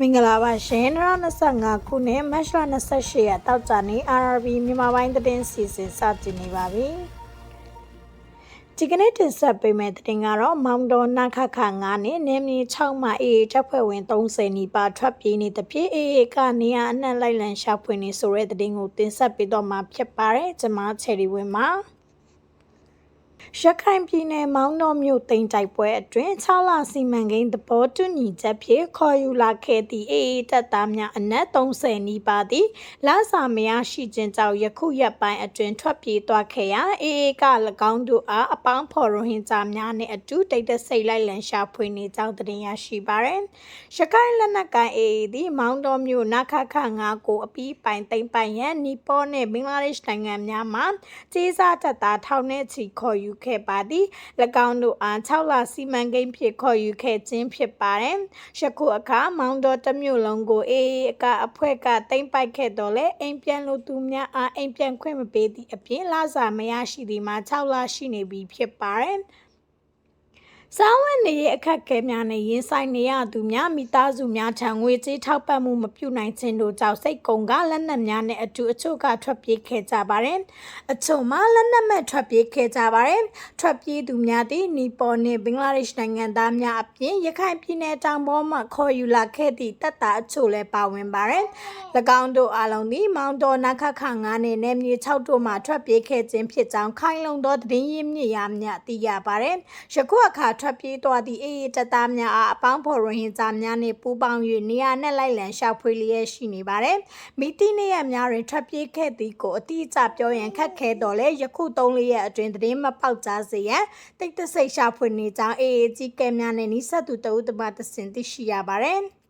မင်္ဂလာပါရှင်2025ခုနှစ်မတ်လ28ရက်တောက်ကြနေ့ RRB မြန်မာပိုင်းသတင်းစီစဉ်စတင်နေပါပြီဒီကနေ့တင်ဆက်ပေးမယ့်သတင်းကတော့မောင်တော်နခခ9နဲ့နေမြေ6မှာအေးတပ်ဖွဲ့ဝင်30နီးပါးထွက်ပြေးနေသဖြင့်အေးကနေရအနှံ့လိုက်လံရှာဖွေနေဆိုတဲ့သတင်းကိုတင်ဆက်ပေးတော့မှာဖြစ်ပါတယ်ကျွန်မချယ်ရီဝင်းပါ ရခိုင်ပြည်နယ်မောင်းတော်မြို့တိမ်တိုက်ပွဲအတွင်း6လစီမံကိန်းသဘောတူညီချက်ဖြင့်ခေါ်ယူလာခဲ့သည့်အေအေတပ်သားများအနက်30နီးပါးသည်လစာမရရှိခြင်းကြောင့်ယခုရက်ပိုင်းအတွင်းထွက်ပြေးသွားခဲ့ရာအေအေက၎င်းတို့အားအပေါင်းဖော်ရိုဟင်ဂျာများနှင့်အတူတိတ်တဆိတ်လိုက်လံရှာဖွေနေကြောင်းသတင်းရရှိပါရယ်။ရခိုင်လက်နက်ကိုင်အေအေသည်မောင်းတော်မြို့နခခ9ကိုအပီးပိုင်သိမ့်ပိုင်ရန်နီပေါနှင့်ဘင်္ဂလားဒေ့ရှ်နိုင်ငံများမှကြေးစားတပ်သားထောင်နဲ့ချီခေါ်ယူခဲ့ပါသည်၎င်းတို့အား6လစီမံကိန်းဖြစ်ခေါ်ယူခဲ့ခြင်းဖြစ်ပါတယ်။ယခုအခါမောင်းတော်တစ်မြို့လုံးကိုအေအေအကအဖွဲ့ကသိမ့်ပိုက်ခဲ့တော့လဲအိမ်ပြန်လို့သူများအားအိမ်ပြန်ခွင့်မပေးသည့်အပြင်လစာမရရှိသည်မှာ6လရှိနေပြီဖြစ်ပါတယ်။ စားဝတ်နေရေးအခက်အခဲများနဲ့ရင်ဆိုင်နေရသူများမိသားစုများထံငွေကြေးထောက်ပံ့မှုမပြုနိုင်ခြင်းတို့ကြောင့်စိတ်ကုံကလက်နက်များနဲ့အတူအချို့ကထွက်ပြေးခဲ့ကြပါတယ်။အချို့မှလက်နက်မဲ့ထွက်ပြေးခဲ့ကြပါတယ်။ထွက်ပြေးသူများသည်နီပေါ်နဲ့ဘင်္ဂလားဒေ့ရှ်နိုင်ငံသားများအပြင်ရခိုင်ပြည်နယ်တောင်ပေါ်မှခေါ်ယူလာခဲ့သည့်တပ်သားအချို့လည်းပါဝင်ပါတယ်။၎င်းတို့အားလုံးသည်မောင်တော်နခခ9နဲ့နယ်မြေ6တို့မှထွက်ပြေးခဲ့ခြင်းဖြစ်ကြောင်းခိုင်လုံသောသတင်းရင်းမြစ်ရများသိရပါတယ်။ယခုအခါထွက်ပြေးသွားသည့်အေးအေးတပ်သားများအားအပေါင်းဖော်ရိုဟင်ဂျာများနှင့်ပူးပေါင်း၍နေရာနဲ့လိုက်လံရှာဖွေလျက်ရှိနေပါတယ်။မိတိနေရများတွင်ထွက်ပြေးခဲ့သည်ကိုအတိအကျပြောရန်ခက်ခဲတော်လဲယခု3လရက်အတွင်းသတင်းမပေါက်ကြားစေရန်တိတ်တဆိတ်ရှာဖွေနေကြောင်းအေးအေးကြီးကဲများနဲ့နိဆက်သူတဦးတမတဆင်သိရှိရပါတယ်။